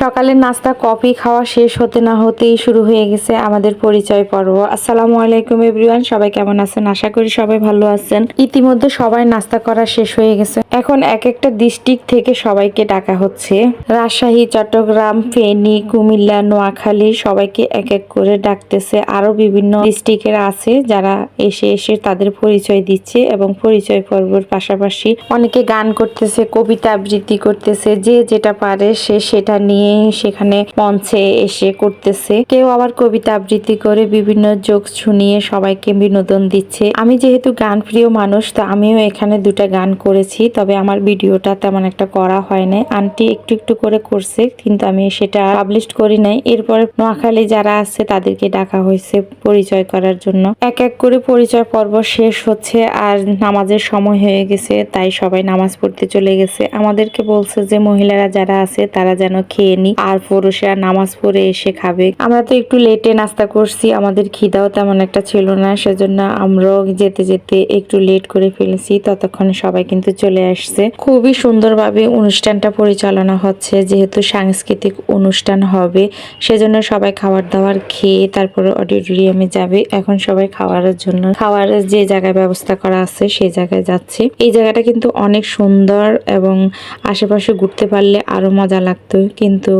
সকালের নাস্তা, কফি খাওয়া শেষ হতে না হতেই শুরু হয়ে গেছে আমাদের পরিচয় পর্ব। আসসালামু আলাইকুম এভরিওয়ান, সবাই কেমন আছেন? আশা করি সবাই ভালো আছেন। ইতিমধ্যে সবাই নাস্তা করা শেষ হয়ে গেছে। এখন এক একটা ডিস্ট্রিক্ট থেকে সবাইকে ডাকা হচ্ছে। রাজশাহী, চট্টগ্রাম, ফেনী, কুমিল্লা, নোয়াখালী সবাইকে এক এক করে ডাকতেছে। আরও বিভিন্ন ডিস্ট্রিক্টের আছে যারা এসে এসে তাদের পরিচয় দিচ্ছে এবং পরিচয় পর্বর পাশাপাশি অনেকে গান করতেছে, কবিতা আবৃত্তি করতেছে। যে যেটা পারে সে সেটা নিয়ে সেখানে মঞ্চে এসে করতেছে। কেউ আবার কবিতা আবৃত্তি করে বিভিন্ন জোক শুনিয়ে সবাইকে বিনোদন দিচ্ছে। আমি যেহেতু গান প্রিয় মানুষ, তো আমিও এখানে দুটা গান করেছি, তবে আমার ভিডিওটা তেমন একটা করা হয় নাই। আন্টি একটু একটু করে করছে, কিন্তু আমি সেটা পাবলিশ করি নাই। এরপরে নোয়াখালী যারা আছে, তাদেরকে ডাকা হয়েছে পরিচয় করার জন্য। এক এক করে পরিচয় পর্ব শেষ হচ্ছে আর নামাজের সময় হয়ে গেছে, তাই সবাই নামাজ পড়তে চলে গেছে। আমাদেরকে বলছে যে, মহিলারা যারা আছে, তারা যেন খেয়ে নি। আর পুরুষরা নামাজ পড়ে এসে খাবে। আমরা তো একটু লেটে নাস্তা করছি। আমাদের খিদাও তেমন একটা ছিল না, সেজন্য আমরাও যেতে যেতে একটু লেট করে ফেলেছি। ততক্ষণে সবাই কিন্তু চলে আসছে। খুবই সুন্দরভাবে অনুষ্ঠানটা পরিচালনা হচ্ছে। যেহেতু সাংস্কৃতিক অনুষ্ঠান হবে, সেজন্য সবাই খাবার দাবার খেয়ে তারপরে অডিটোরিয়ামে যাবে। এখন সবাই খাওয়ারের জন্য, খাওয়ার যে জায়গায় ব্যবস্থা করা আছে সেই জায়গায় যাচ্ছে। এই জায়গাটা কিন্তু অনেক সুন্দর এবং আশেপাশে ঘুরতে পারলে আরও মজা লাগতো। কিন্তু কিন্তু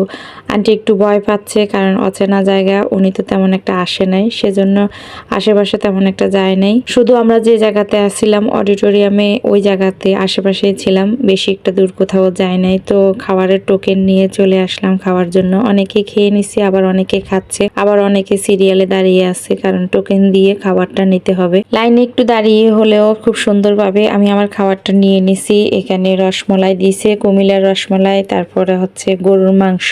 আন্টি একটু ভয় পাচ্ছে, কারণ অচেনা জায়গা, উনি তো তেমন একটা আসে নাই, সেজন্য আশেপাশে তেমন একটা যায় নাই। শুধু আমরা যে জায়গাতে আসছিলাম, অডিটোরিয়ামে, ওই জায়গাতে আশেপাশে ছিলাম, বেশি একটা দূর কোথাও যায় নাই। তো খাবারের টোকেন নিয়ে চলে আসলাম খাওয়ার জন্য। অনেকে খেয়ে নিছি, আবার অনেকে খাচ্ছে, আবার অনেকে সিরিয়ালে দাঁড়িয়ে আছে, কারণ টোকেন দিয়ে খাবারটা নিতে হবে। লাইনে একটু দাঁড়িয়ে হলেও খুব সুন্দরভাবে আমি আমার খাবারটা নিয়ে নিছি। এখানে রসমলাই দিয়েছে কুমিল্লার রসমলাই, তারপরে হচ্ছে গরুর মাংস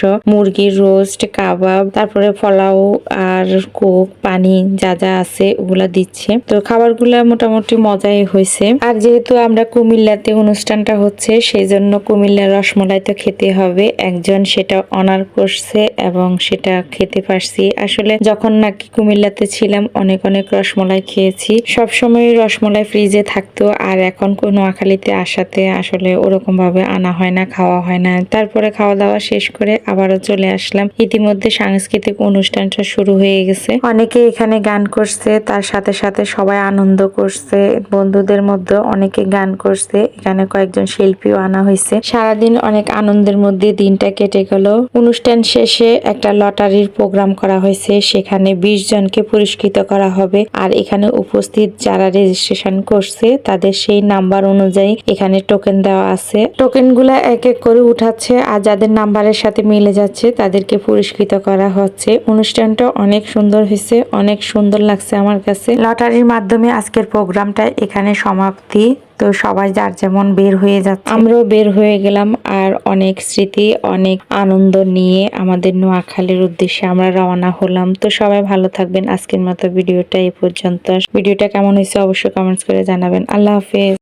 মুরগির রোস্ট কাবাব, তারপরে পোলাও আর কোক পানি যা যা আছে ওগুলা দিচ্ছে। তো খাবারগুলা মোটামুটি মজাই হয়েছে। আর যেহেতু আমরা কুমিল্লাতে অনুষ্ঠানটা হচ্ছে সেই জন্য কুমিল্লার রসমলাই তো খেতে হবে। একজন সেটা অনার করছে এবং সেটা খেতে পারছি। আসলে যখন নাকি কুমিল্লাতে ছিলাম, অনেক অনেক রসমলাই খেয়েছি। সবসময় রসমলাই ফ্রিজে থাকতো, আর এখন নোয়াখালীতে আসাতে আসলে ওরকম ভাবে আনা হয় না, খাওয়া হয় না। তারপরে খাওয়া দাওয়া শেষ করে আবারও চলে আসলাম। ইতিমধ্যে সাংস্কৃতিক অনুষ্ঠানটা শুরু হয়ে গেছে। অনেকে এখানে গান করছে, তার সাথে সাথে সবাই আনন্দ করছে। বন্ধুদের মধ্যে অনেকে গান করছে, এখানে কয়েকজন শিল্পীও আনা হয়েছে। সারাদিন অনেক আনন্দের মধ্যে দিনটা কেটে গেল। অনুষ্ঠান শেষে একটা লটারির প্রোগ্রাম করা হয়েছে, সেখানে বিশ জনকে পুরস্কৃত করা হবে। আর এখানে উপস্থিত যারা রেজিস্ট্রেশন করছে, তাদের সেই নাম্বার অনুযায়ী এখানে টোকেন দেওয়া আছে। টোকেনগুলা এক এক করে উঠাচ্ছে, আর যাদের নাম্বারের সাথে মিলে যাচ্ছে তাদেরকে পুরস্কৃত করা হচ্ছে। অনুষ্ঠানটা অনেক সুন্দর হয়েছে অনেক সুন্দর লাগছে আমার কাছে। লটারির মাধ্যমে আজকের প্রোগ্রামটা এখানে সমাপ্তি। তো সবাই যার যেমন বের হয়ে যাচ্ছে। আমরাও বের হয়ে গেলাম আর অনেক স্মৃতি অনেক আনন্দ নিয়ে আমাদের নোয়াখালীর উদ্দেশ্যে আমরা রওনা হলাম। তো সবাই ভালো থাকবেন। আজকের মতো ভিডিওটা এই পর্যন্ত। ভিডিওটা কেমন হয়েছে অবশ্যই কমেন্টস করে জানাবেন। আল্লাহ হাফেজ।